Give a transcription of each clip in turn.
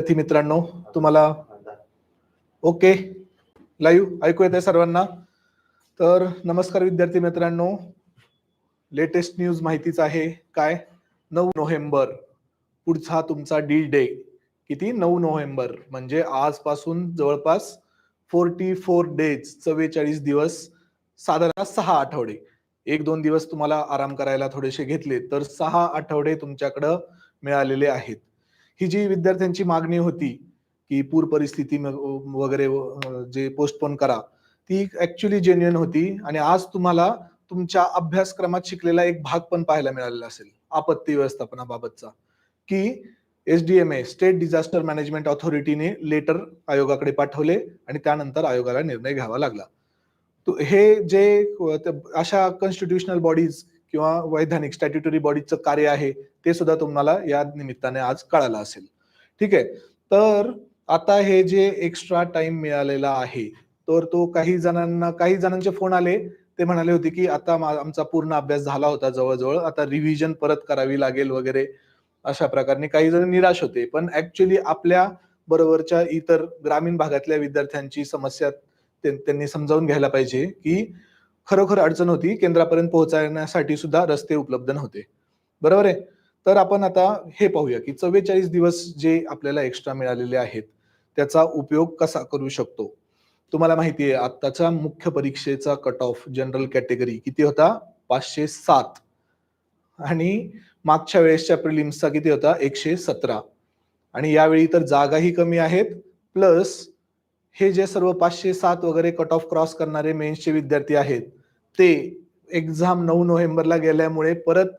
विद्यार्थी मित्रांनो तुम्हाला ओके. लाईव्ह ऐकू येत आहे सर्वांना? तर नमस्कार विद्यार्थी मित्रांनो. लेटेस्ट न्यूज माहितीच आहे. काय? नऊ नोव्हेंबर. पुढचा तुमचा डी डे किती? नऊ नोव्हेंबर. म्हणजे आजपासून जवळपास फोर्टी फोर डेज चव्वेचाळीस दिवस साधारण सहा आठवडे. एक दोन दिवस तुम्हाला आराम करायला थोडेसे घेतले तर सहा आठवडे तुमच्याकडं मिळालेले आहेत. ही जी विद्यार्थ्यांची मागणी होती की पूर परिस्थिती वगैरे जे पोस्टपोन करा ती ऍक्च्युली जेन्युअन होती आणि आज तुम्हाला तुमच्या अभ्यासक्रमात शिकलेला एक भाग पण पाहायला मिळालेला असेल आपत्ती व्यवस्थापनाबाबतचा की एसडीएमए स्टेट डिझास्टर मॅनेजमेंट ऑथॉरिटीने लेटर आयोगाकडे पाठवले आणि त्यानंतर आयोगाला निर्णय घ्यावा लागला. हे जे अशा कॉन्स्टिट्युशनल बॉडीज किंवा वैधानिक स्टॅट्युटरी बॉडीचं कार्य आहे ते सुद्धा तुम्हाला या निमित्ताने आज कळालं असेल. ठीक आहे? तर आता हे जे एक्स्ट्रा टाइम मिळालेला आहे तर तो काही जणांना काही जणांचे फोन आले ते म्हणाले होते की आता आमचा पूर्ण अभ्यास झाला होता जवळजवळ आता रिव्हिजन परत करावी लागेल वगैरे अशा प्रकारे काही जण निराश होते. पण ऍक्च्युली आपल्या बरोबरच्या इतर ग्रामीण भागातल्या विद्यार्थ्यांची समस्या ते- त्यांनी समजावून घ्यायला पाहिजे की खरोखर अडचण होती केंद्रापर्यंत पोहोचण्यासाठी सुद्धा रस्ते उपलब्ध नव्हते. बरोबर आहे? तर आपण आता हे पाहूया की चव्वेचाळीस दिवस जे आपल्याला एक्स्ट्रा मिळालेले आहेत त्याचा उपयोग कसा करू शकतो? तुम्हाला माहिती आहे आत्ताच्या मुख्य परीक्षेचा कट ऑफ जनरल कॅटेगरी किती होता? पाचशे सात. आणि मागच्या वेळेसच्या प्रिलिम्सचा किती होता? एकशे सतरा. आणि यावेळी तर जागाही कमी आहेत प्लस हे जे सर्व पाचशे सात वगैरे कट ऑफ क्रॉस करणारे मेन्सचे विद्यार्थी आहेत ते एक्झाम नऊ नोव्हेंबरला गेल्यामुळे परत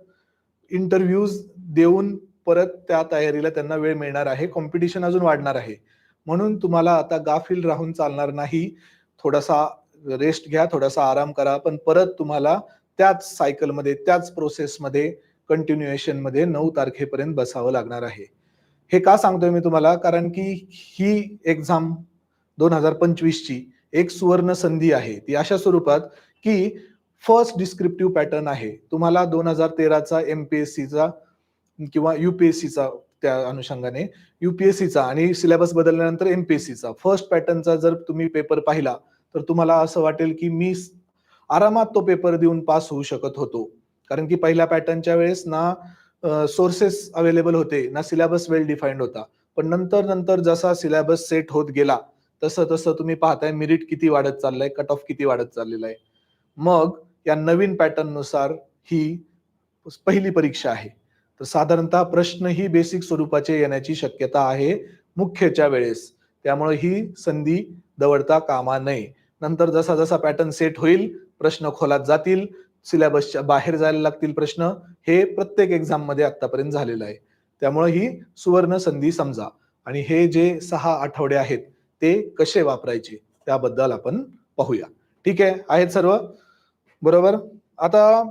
इंटरव्ह्यूज देऊन परत त्या तयारीला त्यांना वेळ मिळणार आहे. कॉम्पिटिशन अजून वाढणार आहे. म्हणून तुम्हाला आता गाफील राहून चालणार नाही. थोडासा रेस्ट घ्या थोडासा आराम करा पण परत तुम्हाला त्याच सायकलमध्ये त्याच प्रोसेसमध्ये कंटिन्युएशनमध्ये नऊ तारखेपर्यंत बसावं लागणार आहे. हे का सांगतोय मी तुम्हाला? कारण की ही एक्झाम दोन हजार पंचवीसची एक सुवर्ण संधी आहे. ती अशा स्वरूपात की फर्स्ट डिस्क्रिप्टिव्ह पॅटर्न आहे. तुम्हाला दोन हजार तेराचा एम पी एस सीचा किंवा युपीएससीचा त्या अनुषंगाने युपीएससीचा आणि सिलेबस बदलल्यानंतर एम पी एस सीचा फर्स्ट पॅटर्नचा जर तुम्ही पेपर पाहिला तर तुम्हाला असं वाटेल की मी आरामात तो पेपर देऊन पास होऊ शकत होतो. कारण की पहिल्या पॅटर्नच्या वेळेस ना सोर्सेस अवेलेबल होते ना सिलेबस वेल डिफाईंड होता. पण नंतर नंतर जसा सिलेबस सेट होत गेला तसं तसं तुम्ही पाहताय मिरिट किती वाढत चाललंय कट ऑफ किती वाढत चाललेला आहे. मग या नवीन पॅटर्ननुसार ही पहिली परीक्षा आहे. तर साधारणतः प्रश्न ही बेसिक स्वरूपाचे येण्याची शक्यता आहे मुख्यच्या वेळेस. त्यामुळे ही संधी दवडता कामा नये. नंतर जसा जसा पॅटर्न सेट होईल प्रश्न खोलात जातील सिलेबसच्या बाहेर जायला लागतील प्रश्न हे प्रत्येक एक्झाममध्ये आतापर्यंत झालेलं आहे. त्यामुळे ही सुवर्ण संधी समजा. आणि हे जे सहा आठवडे आहेत ते कसे वापरायचे त्याबद्दल आपण पाहूया. ठीक आहे? आहेत सर्व? बरोबर? आता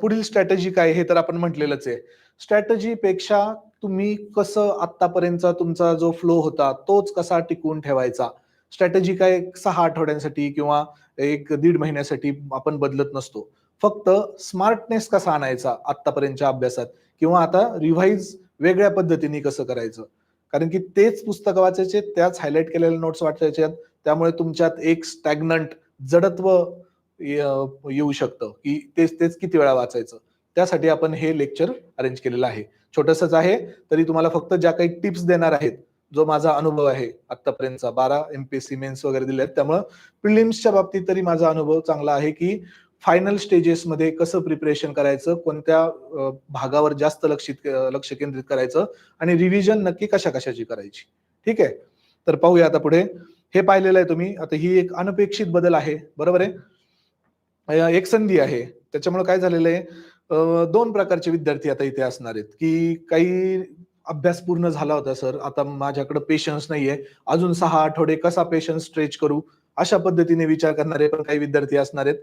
पुढील स्ट्रॅटेजी काय हे तर आपण म्हटलेलंच आहे. स्ट्रॅटेजी पेक्षा तुम्ही कसं आतापर्यंतचा तुमचा जो फ्लो होता तोच कसा टिकवून ठेवायचा? स्ट्रॅटेजी काय सहा आठवड्यांसाठी किंवा एक दीड महिन्यासाठी आपण बदलत नसतो. फक्त स्मार्टनेस कसा आणायचा आतापर्यंतच्या अभ्यासात? किंवा आता रिव्हाइज वेगळ्या पद्धतीने कसं करायचं? कारण की तेच पुस्तकं वाचायचे त्याच हायलाईट केलेल्या नोट्स वाचायचे त्यामुळे तुमच्यात एक स्टॅग्नंट जडत्व येऊ शकतं. की तेच तेच किती वेळा वाचायचं. त्यासाठी आपण हे लेक्चर अरेंज केलेलं आहे. छोटसच आहे तरी तुम्हाला फक्त ज्या काही टिप्स देणार आहेत जो माझा अनुभव आहे आतापर्यंतचा बारा एमपीएससी मेन्स वगैरे दिले आहेत त्यामुळं प्रिलिम्सच्या बाबतीत तरी माझा अनुभव चांगला आहे की फायनल स्टेजेसमध्ये कसं प्रिपरेशन करायचं कोणत्या भागावर जास्त लक्षित लक्ष केंद्रित करायचं आणि रिव्हिजन नक्की कशा कशाची करायची. ठीक आहे? तर पाहूया आता पुढे. हे पाहिलेलं आहे तुम्ही. आता ही एक अनपेक्षित बदल आहे. बरोबर आहे? एक संधी आहे. त्याच्यामुळे काय झालेलं आहे? दोन प्रकारचे विद्यार्थी आता इथे असणार आहेत. की काही अभ्यास पूर्ण झाला होता सर. आता माझ्याकडे पेशन्स नाहीये. अजून सहा आठवडे कसा पेशन्स स्ट्रेच करू? अशा पद्धतीने विचार करणारे पण काही विद्यार्थी असणार आहेत.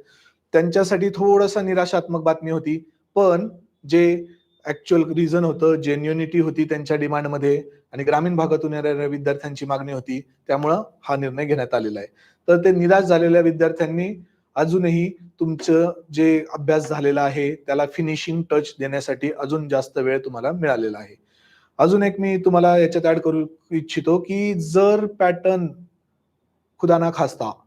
त्यांच्यासाठी थोडस निराशात्मक बातमी होती. पण जे ऍक्च्युअल रिझन होतं जेन्युनिटी होती त्यांच्या डिमांडमध्ये आणि ग्रामीण भागातून येणाऱ्या विद्यार्थ्यांची मागणी होती त्यामुळं हा निर्णय घेण्यात आलेला आहे. तर ते निराश झालेल्या विद्यार्थ्यांनी अजूनही तुमचं जे अभ्यास झालेला आहे त्याला फिनिशिंग टच देण्यासाठी अजून जास्त वेळ तुम्हाला मिळालेला आहे. अजून एक मी तुम्हाला याच्यात ऍड करू इच्छितो की जर पॅटर्न खुदाना खासता खास्ता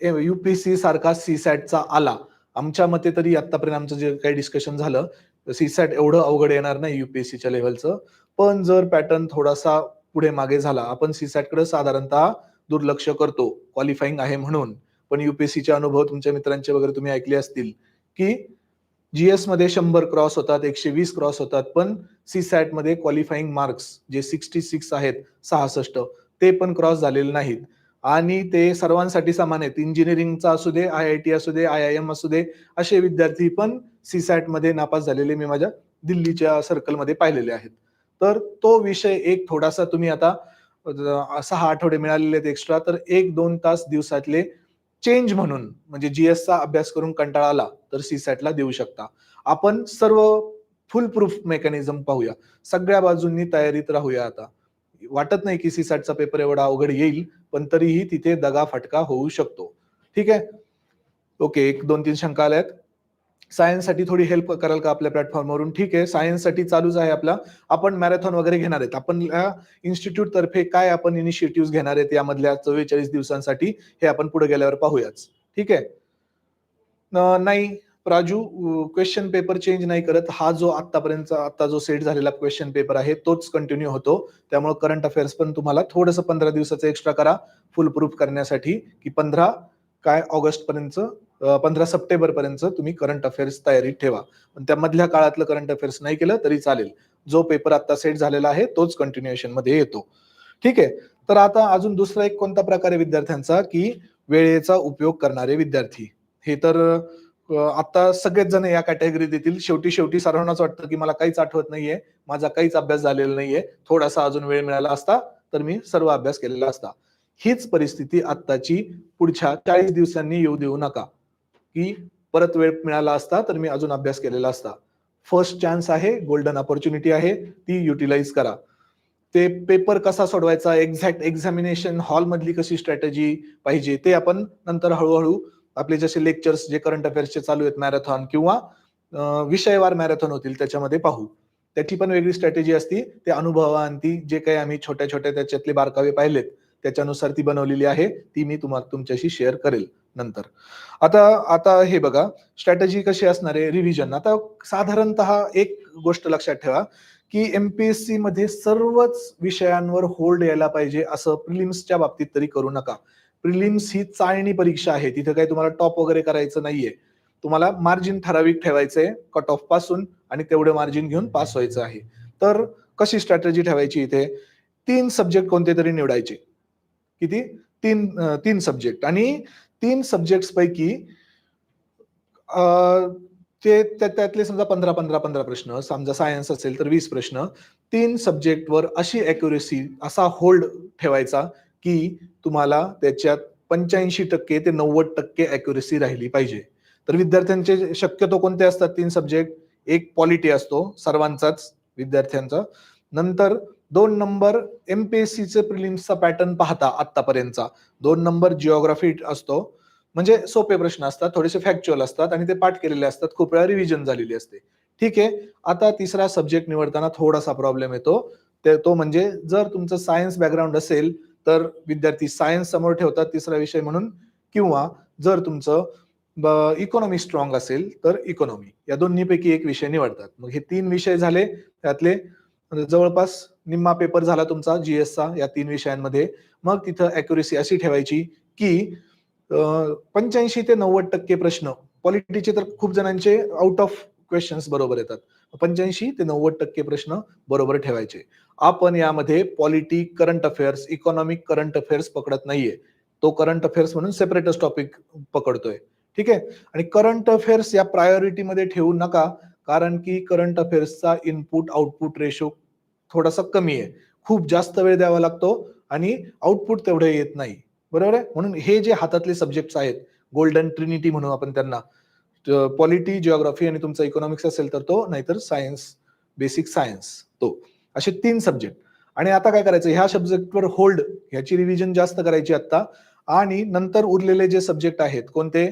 युपीसी सारखा सीसॅटचा आला. आमच्या मते तरी आतापर्यंत आमचं जे काही डिस्कशन झालं सीसॅट एवढं अवघड येणार नाही युपीएससीच्या लेवलचं पण जर पॅटर्न थोडासा पुढे मागे झाला आपण सीसॅटकडे साधारणतः दुर्लक्ष करतो. क्वालिफाईंग आहे म्हणून. पण युपीएससीचे अनुभव तुमच्या मित्रांचे वगैरे तुम्ही ऐकले असतील की जीएसमध्ये शंभर क्रॉस होतात एकशे वीस क्रॉस होतात पण सीसॅटमध्ये क्वालिफाईंग मार्क्स जे सिक्स्टी सिक्स आहेत सहासष्ट ते पण क्रॉस झालेले नाहीत. आणि ते सर्वांसाठी समान आहेत. इंजिनिअरिंगचा असू दे आय आय टी असू दे आय आय एम असू दे असे विद्यार्थी पण सीसॅटमध्ये नापास झालेले मी माझ्या दिल्लीच्या सर्कलमध्ये पाहिलेले आहेत. तर तो विषय एक थोडासा तुम्ही आता सहा आठवडे मिळालेले आहेत एक्स्ट्रा तर एक दोन तास दिवसातले चेंज म्हणून म्हणजे जीएस चा अभ्यास करून कंटाळा आला तर सीसॅटला देऊ शकता. आपण सर्व फुल प्रूफ मेकॅनिझम पाहूया. सगळ्या बाजूंनी तयारीत राहूया आता. वाटत नाही की सीसॅटचा पेपर एवढा अवघड येईल पण तरीही तिथे दगा फटका होऊ शकतो. ठीक आहे? ओके एक दोन तीन शंका आल्यात सायन्ससाठी थोडी हेल्प कराल का आपल्या प्लॅटफॉर्मवरून ठीक आहे सायन्ससाठी चालूच आहे आपला. आपण मॅरेथॉन वगैरे घेणार आहेत. आपण इन्स्टिट्यूट तर्फे काय आपण इनिशिएटिव्ह घेणार आहेत यामधल्या चव्वेचाळीस दिवसांसाठी हे आपण पुढे गेल्यावर पाहूयाच. ठीक आहे? नाही. प्राजू क्वेश्चन पेपर चेंज नाही करत. हा जो आतापर्यंत आता जो सेट झालेला क्वेश्चन पेपर आहे तोच कंटिन्यू होतो. त्यामुळे करंट अफेअर्स पण तुम्हाला थोडंसं पंधरा दिवसाचं एक्स्ट्रा करा फुल प्रूफ करण्यासाठी की पंधरा काय ऑगस्ट पर्यंत पंधरा सप्टेंबर पर्यंत तुम्ही करंट अफेअर्स तयारीत ठेवा. पण त्या मधल्या काळातलं करंट अफेअर्स नाही केलं तरी चालेल. जो पेपर आता सेट झालेला आहे तोच कंटिन्युएशनमध्ये येतो. ठीक आहे? तर आता अजून दुसरा एक कोणता प्रकार आहे विद्यार्थ्यांचा की वेळेचा उपयोग करणारे विद्यार्थी. हे तर आता सगळेच जण या कॅटेगरीत येतील शेवटी शेवटी सर्वांनाच वाटतं की मला काहीच आठवत नाहीये. माझा काहीच अभ्यास झालेला नाहीये. थोडासा अजून वेळ मिळाला असता तर मी सर्व अभ्यास केलेला असता. हीच परिस्थिती आत्ताची पुढच्या चाळीस दिवसांनी येऊ देऊ नका. की परत वेळ मिळाला असता तर मी अजून अभ्यास केलेला असता. फर्स्ट चान्स आहे गोल्डन ऑपॉर्च्युनिटी आहे ती युटिलाइज करा. ते पेपर कसा सोडवायचा एक्झॅक्ट एक्झामिनेशन हॉल मधली कशी स्ट्रॅटेजी पाहिजे ते आपण नंतर हळूहळू आपले जसे लेक्चर्स जे करंट अफेअर्सचे चालू आहेत मॅरेथॉन किंवा विषयवार मॅरेथॉन होतील त्याच्यामध्ये पाहू. त्याची पण वेगळी स्ट्रॅटेजी असती. ते अनुभवांती जे काही आम्ही छोट्या छोट्या त्याच्यातले बारकावे पाहिलेत त्याच्यानुसार ती बनवलेली आहे ती मी तुम्हाला तुमच्याशी शेअर करेल नंतर. आता आता हे बघा स्ट्रॅटेजी कशी असणार आहे? रिव्हिजन आता साधारणतः एक गोष्ट लक्षात ठेवा की एमपीएससी मध्ये सर्वच विषयांवर होल्ड यायला पाहिजे असं प्रिलिम्सच्या बाबतीत तरी करू नका. प्रिलिम्स ही चाळणी परीक्षा आहे. तिथे काही तुम्हाला टॉप वगैरे करायचं नाहीये. तुम्हाला मार्जिन ठराविक ठेवायचंय कट ऑफपासून आणि तेवढे मार्जिन घेऊन पास व्हायचं आहे. तर कशी स्ट्रॅटेजी ठेवायची इथे? तीन सब्जेक्ट कोणते तरी निवडायचे. किती? तीन तीन सब्जेक्ट आणि तीन सब्जेक्ट पैकी ते त्यातले समजा पंधरा पंधरा पंधरा प्रश्न समजा सायन्स असेल तर वीस प्रश्न. तीन सब्जेक्टवर अशी अॅक्युरेसी असा होल्ड ठेवायचा की तुम्हाला त्याच्यात पंच्याऐंशी टक्के ते नव्वद टक्के अॅक्युरेसी राहिली पाहिजे. तर विद्यार्थ्यांचे शक्यतो कोणते असतात तीन सब्जेक्ट एक पॉलिटी असतो सर्वांचाच विद्यार्थ्यांचा. नंतर दोन नंबर एमपीएससीचे प्रिलिम्सचा पॅटर्न पाहता आतापर्यंतचा दोन नंबर जिओग्राफी असतो. म्हणजे सोपे प्रश्न असतात थोडेसे फॅक्च्युअल असतात आणि ते पाठ केलेले असतात. खूप वेळा रिव्हिजन झालेली असते. ठीक आहे आता तिसरा सब्जेक्ट निवडताना थोडासा प्रॉब्लेम येतो. ते तो म्हणजे जर तुमचं सायन्स बॅकग्राऊंड असेल तर विद्यार्थी सायन्स समोर ठेवतात तिसरा विषय म्हणून किंवा जर तुमचं इकॉनॉमी स्ट्रॉंग असेल तर इकॉनॉमी या दोन्हीपैकी एक विषय निवडतात. मग हे तीन विषय झाले त्यातले म्हणजे जवळपास निम्मा पेपर झाला तुमचा जीएसचा या तीन विषयांमध्ये. मग तिथं अॅक्युरेसी अशी ठेवायची की पंच्याऐंशी ते नव्वद टक्के प्रश्न. पॉलिटीचे तर खूप जणांचे आउट ऑफ क्वेश्चन्स बरोबर येतात. पंच्याऐंशी ते नव्वद टक्के प्रश्न बरोबर ठेवायचे. आपण यामध्ये politic current affairs economic current affairs पकडत नाहीये. तो करंट अफेअर्स म्हणून सेपरेटच टॉपिक पकडतोय. ठीक आहे? आणि करंट अफेअर्स या प्रायोरिटीमध्ये ठेवू नका कारण की करंट अफेअर्सचा इनपुट आउटपुट रेशो थोडासा कमी आहे. खूप जास्त वेळ द्यावा लागतो आणि आउटपुट तेवढे येत नाही. बरोबर आहे? म्हणून हे जे हातातले सब्जेक्ट्स आहेत गोल्डन ट्रिनिटी म्हणून आपण त्यांना पॉलिटी जिओग्राफी आणि तुमचा इकॉनॉमिक्स असेल तर तो नाहीतर सायन्स बेसिक सायन्स तो. असे तीन सब्जेक्ट आणि आता काय करायचं? ह्या सब्जेक्टवर होल्ड ह्याची रिव्हिजन जास्त करायची आता आणि नंतर उरलेले जे सब्जेक्ट आहेत कोणते?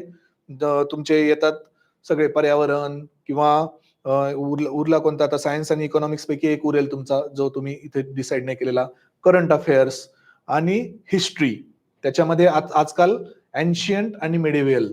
तुमचे येतात सगळे पर्यावरण किंवा उरला उरला कोणता? आता सायन्स आणि इकॉनॉमिक्स पैकी एक उरेल तुमचा जो तुम्ही इथे डिसाईड नाही केलेला. करंट अफेअर्स आणि हिस्ट्री त्याच्यामध्ये आज आजकाल अँशियंट आणि मेडिव्हियल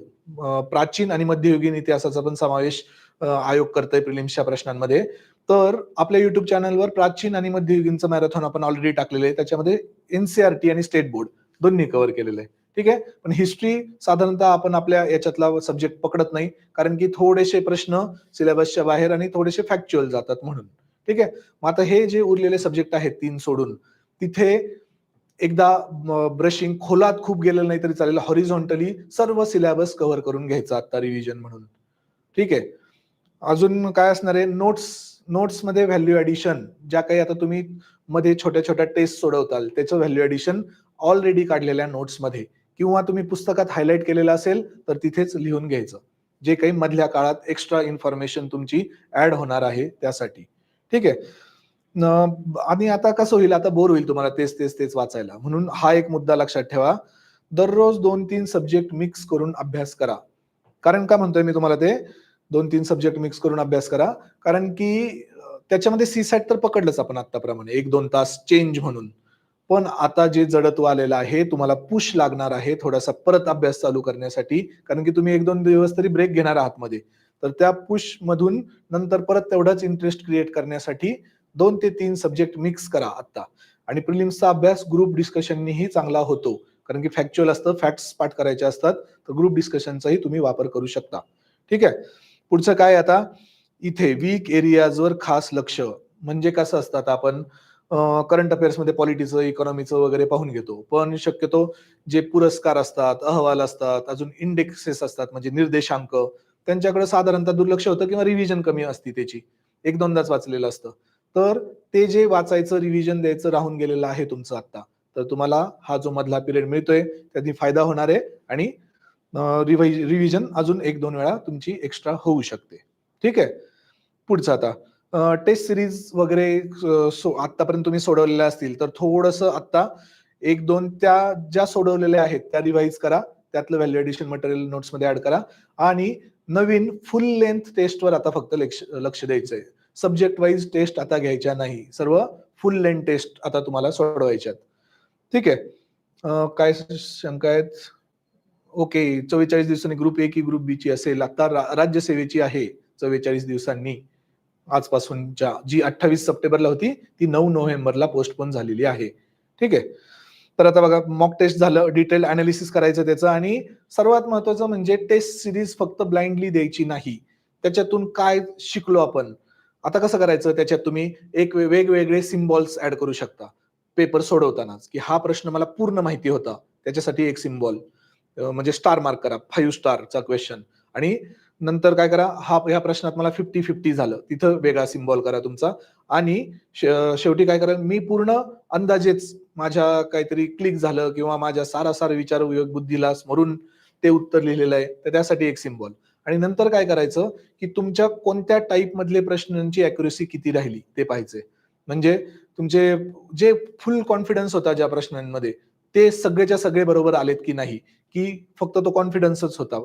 प्राचीन आणि मध्ययुगीन इतिहासाचा पण समावेश आयोग करतोय प्रिलिम्सच्या प्रश्नांमध्ये. तर आपल्या युट्यूब चॅनलवर प्राचीन आणि मध्ययुगीनचं मॅरेथॉन आपण ऑलरेडी टाकलेलं आहे. त्याच्यामध्ये एनसीआरटी आणि स्टेट बोर्ड दोन्ही कव्हर केलेलं आहे. ठीक आहे? पण हिस्ट्री साधारणतः आपण आपल्या याच्यातला सब्जेक्ट पकडत नाही. कारण की थोडेसे प्रश्न सिलेबसच्या बाहेर आणि थोडेसे फॅक्च्युअल जातात म्हणून. ठीक आहे? मग आता हे जे उरलेले सब्जेक्ट आहेत तीन सोडून तिथे एकदा ब्रशिंग खोलात खूप गेलेलं नाही तरी चालेल. हॉरिझॉन्टली सर्व सिलेबस कव्हर करून घ्यायचा आता रिव्हिजन म्हणून. ठीक आहे? अजून काय असणार आहे? नोट्स नोट्समध्ये व्हॅल्यू ऍडिशन ज्या काही आता तुम्ही मध्ये छोट्या छोट्या टेस्ट सोडवताल त्याचं व्हॅल्यू ऍडिशन ऑलरेडी काढलेल्या नोट्समध्ये किंवा तुम्ही पुस्तकात हायलाईट केलेलं असेल तर तिथेच लिहून घ्यायचं. जे काही मधल्या काळात एक्स्ट्रा इन्फॉर्मेशन तुमची ऍड होणार आहे त्यासाठी. ठीक आहे? आणि आता कसं होईल आता बोर होईल तुम्हाला तेच तेच तेच वाचायला. म्हणून हा एक मुद्दा लक्षात ठेवा. दररोज दोन तीन सब्जेक्ट मिक्स करून अभ्यास करा. कारण का म्हणतोय मी तुम्हाला ते? दोन तीन सब्जेक्ट मिक्स करून अभ्यास करा. कारण की त्याच्यामध्ये सी सॅट तर पकडलंच आपण आताप्रमाणे एक दोन तास चेंज म्हणून. पण आता जे जडत्व आलेलं आहे तुम्हाला पुश लागणार आहे थोडासा परत अभ्यास चालू करण्यासाठी. कारण की तुम्ही एक दोन दिवस तरी ब्रेक घेणार आहात मध्ये. तर त्या पुश मधून नंतर परत तेवढाच इंटरेस्ट क्रिएट करण्यासाठी दोन ते तीन सब्जेक्ट मिक्स करा आता आणि प्रिलिम्सचा अभ्यास ग्रुप डिस्कशननीही चांगला होतो. कारण की फॅक्च्युअल असतं फॅक्ट्स पाठ करायचे असतात तर ग्रुप डिस्कशनचाही तुम्ही वापर करू शकता. ठीक आहे? पुढचं काय आता? इथे वीक एरियाजवर खास लक्ष. म्हणजे कसं असतात आपण? करंट अफेअर्समध्ये इकॉनॉमीचं वगैरे पाहून घेतो. पण शक्यतो जे पुरस्कार असतात अहवाल असतात अजून इंडेक्सेस असतात म्हणजे निर्देशांक त्यांच्याकडे साधारणतः दुर्लक्ष होतं किंवा रिव्हिजन कमी असते त्याची. एक दोनदाच वाचलेलं असतं. तर ते जे वाचायचं रिव्हिजन द्यायचं राहून गेलेलं आहे तुमचं आता तर तुम्हाला हा जो मधला पिरियड मिळतोय त्याची फायदा होणार आहे आणि रिव्हिजन अजून एक दोन वेळा तुमची एक्स्ट्रा होऊ शकते. ठीक आहे? पुढचं आता. टेस्ट सिरीज वगैरे सो आतापर्यंत तुम्ही सोडवलेल्या असतील तर थोडस आता एक दोन त्या ज्या सोडवलेल्या आहेत त्या रिवाईज करा. त्यातलं व्हॅल्यू एडिशन मटेरियल नोट्समध्ये ऍड करा. आणि नवीन फुल लेंथ टेस्टवर आता फक्त लक्ष लक्ष आहे सब्जेक्ट वाईज टेस्ट आता घ्यायच्या नाही. सर्व फुल लेंथ टेस्ट आता तुम्हाला सोडवायच्यात. ठीक आहे? काय शंका आहेत? ओके चव्वेचाळीस दिवसांनी ग्रुप ए की ग्रुप बी ची असेल. आता रा- राज्यसेवेची आहे चव्वेचाळीस दिवसांनी. आजपासूनच्या जी अठ्ठावीस सप्टेंबरला होती ती नऊ नोव्हेंबरला पोस्टपोन झालेली आहे. ठीक आहे? तर आता बघा मॉक टेस्ट झालं डिटेल अनालिसिस करायचं त्याचं आणि सर्वात महत्वाचं म्हणजे टेस्ट सिरीज फक्त ब्लाइंडली द्यायची नाही. त्याच्यातून काय शिकलो आपण? आता कसं करायचं? त्याच्यात तुम्ही एक वेगवेगळे सिम्बॉल्स ऍड करू शकता. पेपर सोडवतानाच. की हा प्रश्न मला पूर्ण माहिती होता. त्याच्यासाठी एक सिम्बॉल म्हणजे स्टार मार्क करा. फाईव्ह स्टारचा क्वेश्चन आणि नंतर काय करा? हा ह्या प्रश्नात मला फिफ्टी फिफ्टी झालं. तिथं वेगळा सिम्बॉल करा तुमचा. आणि शेवटी काय करा मी पूर्ण अंदाजेच माझ्या काहीतरी क्लिक झालं किंवा माझ्या सारासार विचार बुद्धीला स्मरून ते उत्तर लिहिलेलं आहे. तर त्यासाठी एक सिम्बॉल आणि नंतर काय करायचं की तुमच्या कोणत्या टाईप मधले प्रश्नांची अॅक्युरेसी किती राहिली ते पाहायचे. म्हणजे तुमचे जे फुल कॉन्फिडन्स होता ज्या प्रश्नांमध्ये ते सगळेच्या सगळे बरोबर आलेत की नाही की फक्त तो कॉन्फिडन्सच होता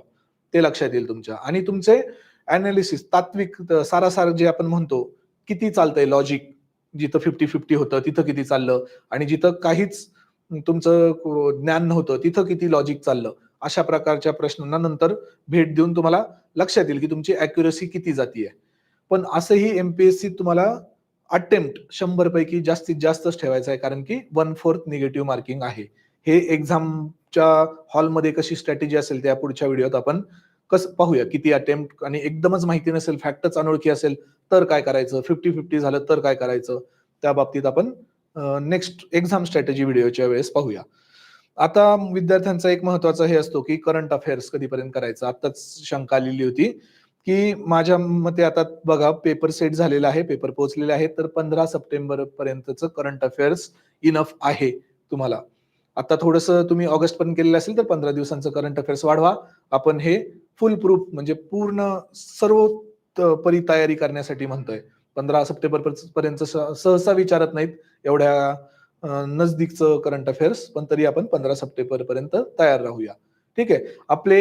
ते लक्षात येईल तुमच्या. आणि तुमचे अनालिसिस तात्विक सारासार जे आपण म्हणतो किती चालतंय लॉजिक जिथं फिफ्टी फिफ्टी होतं तिथं किती चाललं आणि जिथं काहीच तुमचं ज्ञान नव्हतं तिथं किती लॉजिक चाललं अशा प्रकारच्या प्रश्नांना नंतर भेट देऊन तुम्हाला लक्षात येईल की तुमची अॅक्युरसी किती जातीये. पण असंही एमपीएससी तुम्हाला अटेम्प्ट शंभर पैकी जास्तीत जास्तच ठेवायचं आहे कारण की वन फोर्थ निगेटिव्ह मार्किंग आहे. हे एक्झामच्या हॉलमध्ये कशी स्ट्रॅटेजी असेल त्या पुढच्या व्हिडिओत आपण कसं पाहूया. किती अटेम्प्ट आणि एकदमच माहिती नसेल फॅक्टच अनोळखी असेल तर काय करायचं? फिफ्टी फिफ्टी झालं तर काय करायचं? त्या बाबतीत आपण नेक्स्ट एक्झाम स्ट्रॅटेजी व्हिडिओच्या वेळेस पाहूया. आता विद्यार्थ्यांचा एक महत्त्वाचा हे असतो की करंट अफेअर्स कधीपर्यंत करायचं? आताच शंका आलेली होती की माझ्या मते आता बघा पेपर सेट झालेला आहे पेपर पोहोचलेले आहेत तर पंधरा सप्टेंबर पर्यंतचं करंट अफेअर्स इनफ आहे तुम्हाला. आता थोडस तुम्ही ऑगस्ट पर्यंत केलेलं असेल तर पंधरा दिवसांचं करंट अफेअर्स वाढवा. आपण हे फुल प्रूफ म्हणजे पूर्ण सर्व परी तयारी करण्यासाठी म्हणतोय. पंधरा सप्टेंबर पर्यंत सहसा विचारत नाहीत एवढ्या नजदीकचं करंट अफेअर्स पण तरी आपण पंधरा सप्टेंबर पर्यंत तयार राहूया. ठीक आहे? आपले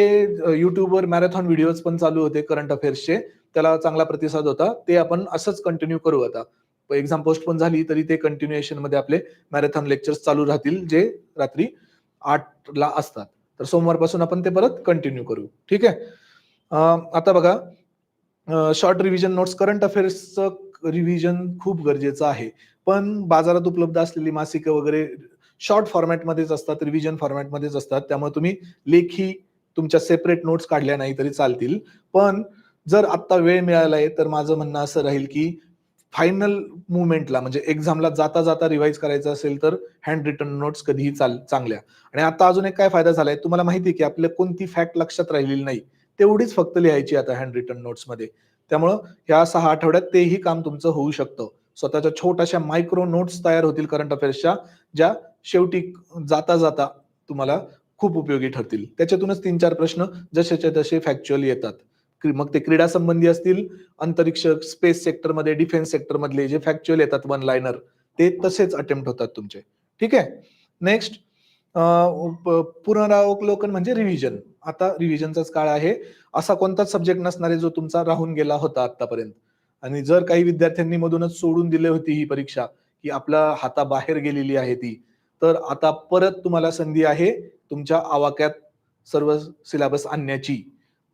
युट्यूबवर मॅरेथॉन व्हिडिओज पण चालू होते करंट अफेअर्सचे त्याला चांगला प्रतिसाद होता. ते आपण असंच कंटिन्यू करू आता. एक्झाम पण झाली तरी ते कंटिन्युएशनमध्ये आपले मॅरेथॉन लेक्चर्स चालू राहतील जे रात्री आठ ला असतात. तर सोमवारपासून आपण ते परत कंटिन्यू करू. ठीक आहे? आता बघा. शॉर्ट रिव्हिजन नोट्स करंट अफेअर्सचं रिव्हिजन खूप गरजेचं आहे. पण बाजारात उपलब्ध असलेली मासिकं वगैरे शॉर्ट फॉर्मॅटमध्येच असतात रिव्हिजन फॉर्मॅटमध्येच असतात. त्यामुळे तुम्ही लेखी तुमच्या सेपरेट नोट्स काढल्या नाही तरी चालतील. पण जर आत्ता वेळ मिळाला आहे तर माझं म्हणणं असं राहील की फायनल मुवमेंटला म्हणजे एक्झामला जाता जाता रिवाईज करायचं असेल तर हँड रिटर्न नोट्स कधीही चाल चांगल्या. आणि आता अजून एक काय फायदा झालाय तुम्हाला माहिती आहे की आपल्या कोणती फॅक्ट लक्षात राहिलेली नाही. तेवढीच फक्त लिहायची आता हँड रिटर्न नोट्समध्ये त्यामुळं ह्या सहा आठवड्यात तेही काम तुमचं होऊ शकतं. स्वतःच्या छोट्याशा मायक्रो नोट्स तयार होतील करंट अफेअर्सच्या ज्या शेवटी जाता जाता तुम्हाला खूप उपयोगी ठरतील. त्याच्यातूनच तीन चार प्रश्न जसेच्या तसे फॅक्च्युअल येतात. मग ते क्रीडा संबंधी असतील अंतरिक्ष स्पेस सेक्टरमध्ये डिफेन्स सेक्टर मधले जे फॅक्च्युअल येतात वन लायनर ते तसेच अटेम्प्ट होतात तुमचे. ठीक आहे? नेक्स्ट पुनरावलोकन म्हणजे रिव्हिजन आता रिव्हिजनचाच काळ आहे. असा कोणताच सब्जेक्ट नसणारे जो तुमचा राहून गेला होता आतापर्यंत आणि जर काही विद्यार्थ्यांनी मधूनच सोडून दिली होती ही परीक्षा की आपला हाताबाहेर गेलेली आहे ती तर आता परत तुम्हाला संधी आहे तुमच्या आवाक्यात सर्व सिलेबस आणण्याची.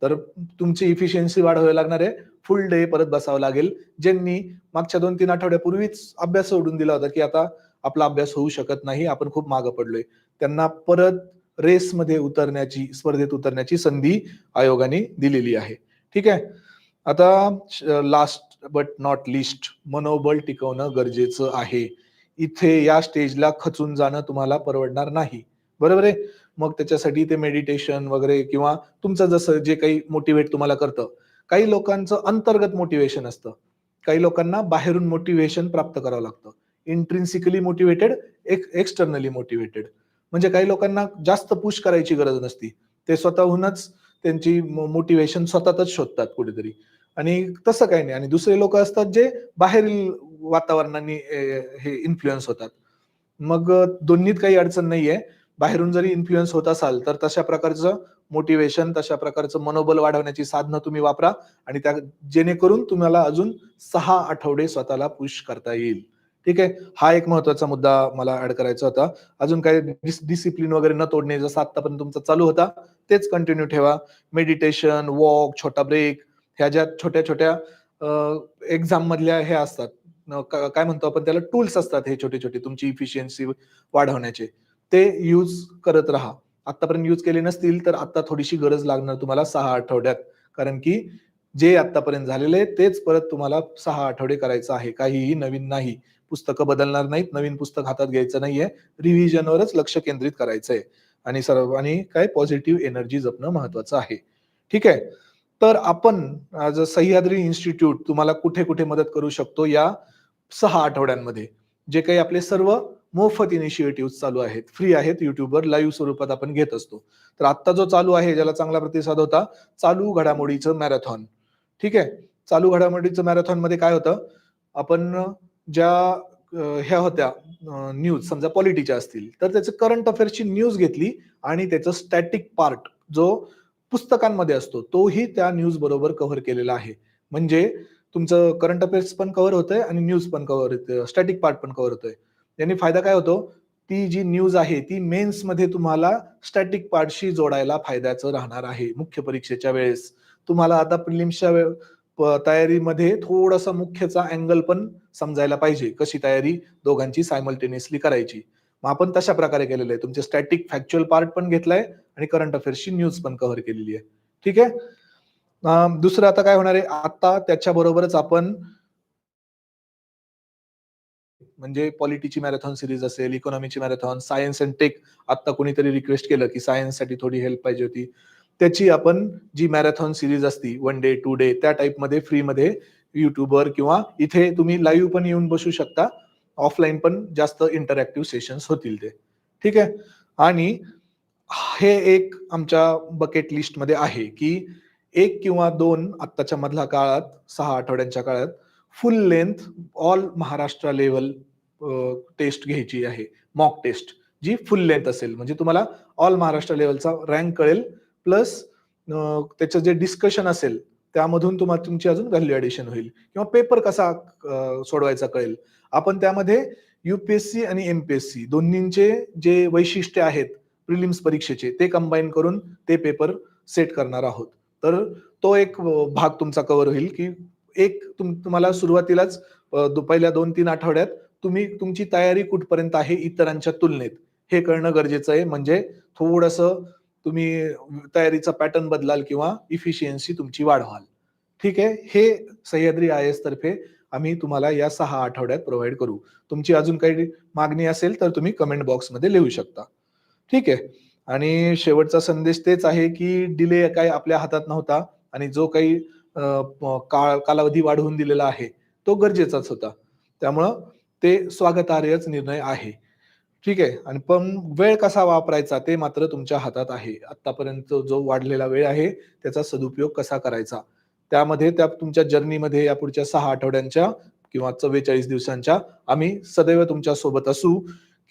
तर तुमची इफिशियन्सी वाढवावी लागणार आहे. फुल डे परत बसावं लागेल. ज्यांनी मागच्या दोन तीन आठवड्यापूर्वीच अभ्यास सोडून दिला होता की आता आपला अभ्यास होऊ शकत नाही आपण खूप मागं पडलोय. त्यांना परत रेसमध्ये उतरण्याची स्पर्धेत उतरण्याची संधी आयोगाने दिलेली आहे. ठीक आहे? आता लास्ट बट नॉट लिस्ट मनोबल टिकवणं गरजेचं आहे. इथे या स्टेजला खचून जाणं तुम्हाला परवडणार नाही. बरोबर आहे? मग त्याच्यासाठी ते मेडिटेशन वगैरे किंवा तुमचं जसं जे काही मोटिवेट तुम्हाला करतं काही लोकांचं अंतर्गत मोटिवेशन असतं. काही लोकांना बाहेरून मोटिवेशन प्राप्त करावं लागतं. इंट्रिन्सिकली मोटिवेटेड एक एक्सटर्नली मोटिवेटेड म्हणजे काही लोकांना जास्त पुश करायची गरज नसती. ते स्वतःहूनच त्यांची मोटिवेशन स्वतःच शोधतात कुठेतरी. आणि तसं काही नाही. आणि दुसरे लोक असतात जे बाहेरील वातावरणाने हे इन्फ्लुएन्स होतात. मग दोन्हीत काही अडचण नाहीये. बाहेरून जरी इन्फ्लुएन्स होत असाल तर तशा प्रकारचं मोटिवेशन तशा प्रकारचं मनोबल वाढवण्याची साधनं तुम्ही वापरा आणि त्या जेणेकरून तुम्हाला अजून सहा आठवडे स्वतःला पुश करता येईल. ठीक आहे? हा एक महत्त्वाचा मुद्दा मला ऍड करायचा होता. अजून काही डिसिप्लिन वगैरे न तोडणे जसं आतापर्यंत तुमचा चालू होता तेच कंटिन्यू ठेवा. मेडिटेशन वॉक छोटा ब्रेक ह्या ज्या छोट्या छोट्या एक्झाम मधल्या हे असतात. काय म्हणतो आपण त्याला? टूल्स असतात हे छोटे छोटे तुमची इफिशियन्सी वाढवण्याचे. ते यूज करत राहा. आतापर्यंत यूज केले नसतील तर आता थोडीशी गरज लागणार तुम्हाला सहा आठवड्यात. कारण की जे आतापर्यंत झालेले तेच परत तुम्हाला सहा आठवडे करायचं आहे. काहीही नवीन नाही. पुस्तकं बदलणार नाहीत नवीन पुस्तक हातात घ्यायचं नाहीये. रिव्हिजनवरच लक्ष केंद्रित करायचंय. आणि सर्व आणि काय? पॉझिटिव्ह एनर्जी जपणं महत्वाचं आहे. ठीक आहे? तर आपण सह्याद्री इन्स्टिट्यूट तुम्हाला कुठे कुठे मदत करू शकतो या सहा आठवड्यांमध्ये. जे काही आपले सर्व मोफत इनिशिएटिव्ह चालू आहेत. फ्री आहेत युट्यूबवर लाईव्ह स्वरूपात आपण घेत असतो. तर आत्ता जो चालू आहे ज्याला चांगला प्रतिसाद होता चालू घडामोडीचं मॅरेथॉन ठीक आहे? चालू घडामोडीचं मॅरेथॉनमध्ये काय होतं? आपण ज्या ह्या होत्या न्यूज समजा पॉलिटीच्या असतील तर त्याचं करंट अफेअर्सची न्यूज घेतली आणि त्याचं स्टॅटिक पार्ट जो पुस्तकांमध्ये असतो. तोही त्या न्यूज बरोबर कव्हर केलेला आहे. म्हणजे तुमचं करंट अफेअर्स पण कव्हर होतंय आणि न्यूज पण कव्हर होते स्टॅटिक पार्ट पण कव्हर होतोय. याने फायदा काय होतो? ती जी न्यूज आहे ती मेन्समध्ये तुम्हाला स्टॅटिक पार्टशी जोडायला फायद्याचं राहणार आहे. मुख्य परीक्षेच्या वेळेस. तुम्हाला आता प्रिलिम्सच्या प- तयारीमध्ये थोडासा मुख्यचा अँगल पण समजायला पाहिजे. कशी तयारी? दोघांची सायमल्टेनियसली करायची. मग आपण तशा प्रकारे केलेलं आहे. तुमचे स्टॅटिक फॅक्च्युअल पार्ट पण घेतलाय आणि करंट अफेअर्सची न्यूज पण कव्हर केलेली आहे. ठीक आहे? दुसरं आता काय होणार आहे? आता त्याच्या बरोबरच आपण म्हणजे पॉलिटीची मॅरेथॉन सिरीज असेल इकॉनॉमीची मॅरेथॉन सायन्स अँड टेक आता कोणीतरी रिक्वेस्ट केलं की सायन्ससाठी थोडी हेल्प पाहिजे होती. त्याची आपण जी मॅरेथॉन सिरीज असती वन डे टू डे त्या टाईपमध्ये फ्रीमध्ये युट्यूबवर किंवा इथे तुम्ही लाईव्ह पण येऊन बसू शकता. ऑफलाईन पण जास्त इंटरॅक्टिव्ह सेशन्स होतील ते. ठीक आहे? आणि हे एक आमच्या बकेट लिस्टमध्ये आहे की एक किंवा दोन आत्ताच्या मधल्या काळात सहा आठवड्यांच्या काळात full length all Maharashtra level test घ्यायची आहे मॉक टेस्ट जी फुल लेंथ असेल. म्हणजे तुम्हाला ऑल महाराष्ट्र लेवलचा रँक कळेल प्लस त्याचं जे डिस्कशन असेल त्यामधून तुम्हाला तुमची अजून व्हॅल्यू ॲडिशन होईल. किंवा पेपर कसा सोडवायचा कळेल. आपण त्यामध्ये युपीएससी आणि एमपीएससी दोन्हींचे जे वैशिष्ट्य आहेत प्रिलिम्स परीक्षेचे ते कंबाईन करून ते पेपर सेट करणार आहोत. तर तो एक भाग तुमचा कव्हर होईल की एक तुम तुम्हाला सुरुवातीलाच पहिल्या दोन तीन आठवड्यात तुम्ही तुमची तयारी कुठपर्यंत आहे इतरांच्या तुलनेत? हे कळणं गरजेचं आहे. म्हणजे थोडंसं तुम्ही तयारीचा पॅटर्न बदलाल किंवा इफिशियन्सी तुमची वाढवाल. ठीक आहे? हे सह्याद्री आय एस तर्फे आम्ही तुम्हाला या सहा आठवड्यात प्रोव्हाइड करू. तुमची अजून काही मागणी असेल तर तुम्ही कमेंट बॉक्समध्ये लिहू शकता. ठीक आहे. आणि शेवटचा संदेश तेच आहे की डिले काय आपल्या हातात नव्हता आणि जो काही काळ कालावधी वाढवून दिलेला आहे तो गरजेचाच होता. त्यामुळं ते स्वागतार्हच निर्णय आहे. ठीक आहे. आणि पण वेळ कसा वापरायचा ते मात्र तुमच्या हातात आहे. आतापर्यंत जो वाढलेला वेळ आहे त्याचा सदुपयोग कसा करायचा? त्यामध्ये त्या तुमच्या जर्नीमध्ये या पुढच्या सहा आठवड्यांच्या किंवा चव्वेचाळीस दिवसांच्या आम्ही सदैव तुमच्यासोबत असू.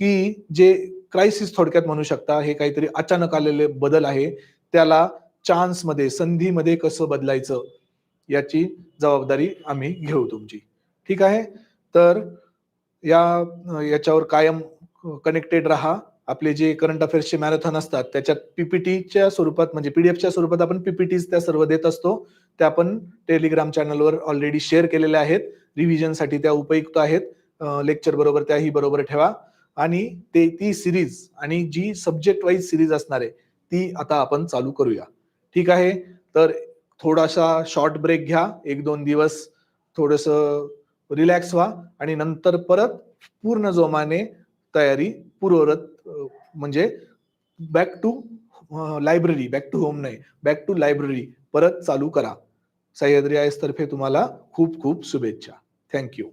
की जे क्रायसिस थोडक्यात म्हणू शकता हे काहीतरी अचानक आलेले बदल आहे त्याला चान्समध्ये संधीमध्ये कसं बदलायचं याची जबाबदारी आम्ही घेऊ तुमची. ठीक आहे? तर या याच्यावर कायम कनेक्टेड राहा. आपले जे करंट अफेअर्सचे मॅरेथॉन असतात त्याच्यात पीपीटीच्या स्वरूपात म्हणजे पीडीएफच्या स्वरूपात आपण पीपीटीज त्या सर्व देत असतो. त्या आपण टेलिग्राम चॅनलवर ऑलरेडी शेअर केलेल्या आहेत. रिव्हिजनसाठी त्या उपयुक्त आहेत. लेक्चर बरोबर त्याही बरोबर ठेवा. आणि ते ती सिरीज आणि जी सब्जेक्ट वाईज सिरीज असणार आहे ती आता आपण चालू करूया. ठीक आहे? तर थोडासा शॉर्ट ब्रेक घ्या. एक दोन दिवस थोडस रिलॅक्स व्हा आणि नंतर परत पूर्ण जोमाने तयारी पूर्वरत म्हणजे back to library back to home नाही बॅक टू लायब्ररी परत चालू करा. सह्याद्री आयस तर्फे तुम्हाला खूप खूप शुभेच्छा. थँक्यू